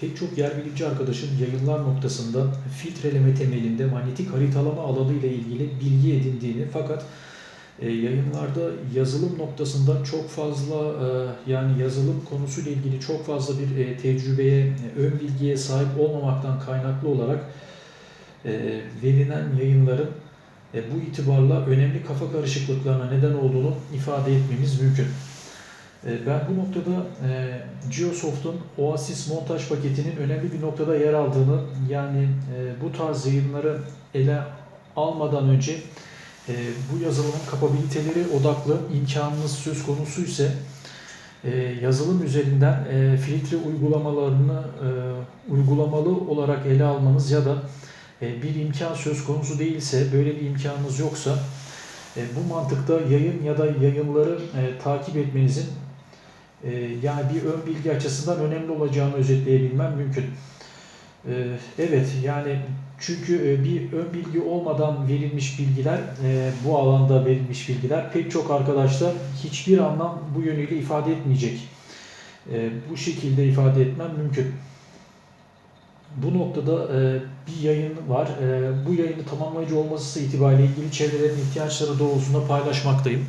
Pek çok yer bilimci arkadaşın yayınlar noktasında filtreleme temelinde manyetik haritalama alanı ile ilgili bilgi edindiğini fakat e, yayınlarda yazılım noktasında çok fazla e, yani yazılım konusuyla ilgili çok fazla bir e, tecrübeye, ön bilgiye sahip olmamaktan kaynaklı olarak verilen yayınların bu itibarla önemli kafa karışıklıklarına neden olduğunu ifade etmemiz mümkün. E, Ben bu noktada e, Geosoft'un Oasis montaj paketinin önemli bir noktada yer aldığını yani e, bu tarz yayınları ele almadan önce e, bu yazılımın kapabiliteleri odaklı imkanınız söz konusu ise e, yazılım üzerinden e, filtre uygulamalarını e, uygulamalı olarak ele almanız ya da e, bir imkan söz konusu değilse böyle bir imkanınız yoksa e, bu mantıkta yayın ya da yayınları e, takip etmenizin e, yani bir ön bilgi açısından önemli olacağını özetleyebilmem mümkün. E, evet yani çünkü e, bir ön bilgi olmadan verilmiş bilgiler, e, bu alanda verilmiş bilgiler pek çok arkadaşlar hiçbir anlam bu yönüyle ifade etmeyecek. E, bu şekilde ifade etmem mümkün. Bu noktada e, bir yayın var. Bu yayını tamamlayıcı olması itibariyle ilgili çevrelerin ihtiyaçları doğrultusunda paylaşmaktayım.